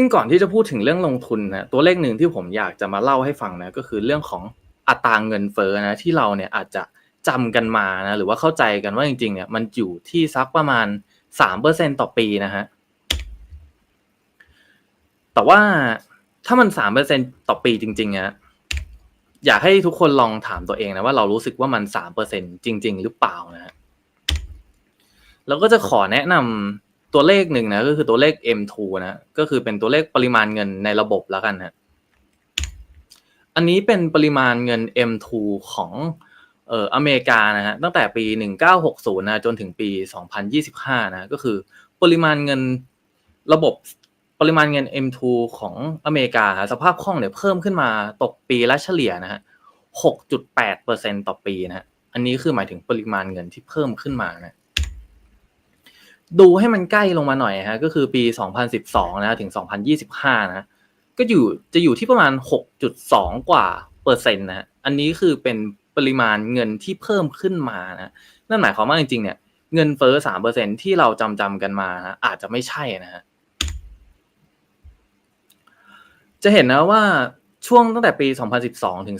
ซึ่งก่อนที่จะพูดถึงเรื่องลงทุนนะตัวเลขหนึ่งที่ผมอยากจะมาเล่าให้ฟังนะก็คือเรื่องของอัตราเงินเฟ้อนะที่เราเนี่ยอาจจะจำกันมานะหรือว่าเข้าใจกันว่าจริงๆเนี่ยมันอยู่ที่สักประมาณสามเปอร์เซ็นต่อปีนะฮะแต่ว่าถ้ามันสามเปอร์เซ็นต่อปีจริงๆนี่ยอยากให้ทุกคนลองถามตัวเองนะว่าเรารู้สึกว่ามันสามเปอร์เซ็นจริง ๆ หรือเปล่านะฮะแล้วก็จะขอแนะนำ ตัวเลขหนึ่งนะก็คือตัวเลข M2 นะก็คือเป็นตัวเลขปริมาณเงินในระบบแล้วกันฮะอันนี้เป็นปริมาณเงิน M2 ของเอ่ออเมริกานะฮะตั้งแต่ปี 1960นะจนถึงปี 2025นะก็คือปริมาณเงินระบบปริมาณเงิน M2 ของอเมริกาฮะสภาพคล่องเนี่ยเพิ่มขึ้นมาตกปีละเฉลี่ยนะฮะ 6.8%ต่อปีนะฮะอันนี้คือหมายถึงปริมาณเงินที่เพิ่มขึ้นมานะ ดูให้มันใกล้ลงมาหน่อยฮะก็คือปี 2012 นะถึง 2025 นะก็อยู่จะอยู่ที่ประมาณ 6.2 กว่าเปอร์เซ็นต์นะอันนี้คือเป็นปริมาณเงินที่เพิ่มขึ้นมานะนั่นหมายความว่าจริงๆเนี่ยเงินเฟ้อ3%ที่เราจำจำกันมานะอาจจะไม่ใช่นะฮะจะเห็นนะว่าช่วงตั้งแต่ปี 2012 ถึง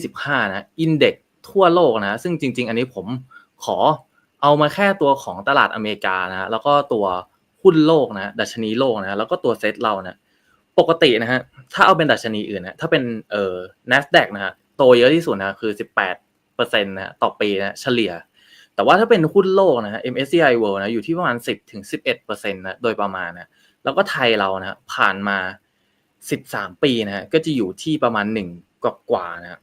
2025 นะอินเด็กทั่วโลกนะ ซึ่งจริง ๆ อันนี้ผมขอ เอามาแค่ตัวของตลาดอเมริกานะแล้วก็ตัวหุ้นโลกนะดัชนีโลกนะแล้วก็ตัวเซ็ตเรานะปกตินะฮะถ้าเอาเป็นดัชนีอื่นนะถ้าเป็นเอ่อ NASDAQ นะฮะโตเยอะที่สุดนะคือ 18เปอร์เซ็นต์นะต่อปีนะเฉลี่ย แต่ว่าถ้าเป็นหุ้นโลกนะฮะ MSCI World นะอยู่ที่ประมาณ 10ถึง11เปอร์เซ็นต์นะโดยประมาณนะแล้วก็ไทยเรานะผ่านมา 13 ปีนะฮะก็จะอยู่ที่ประมาณ 1 กว่ากว่านะ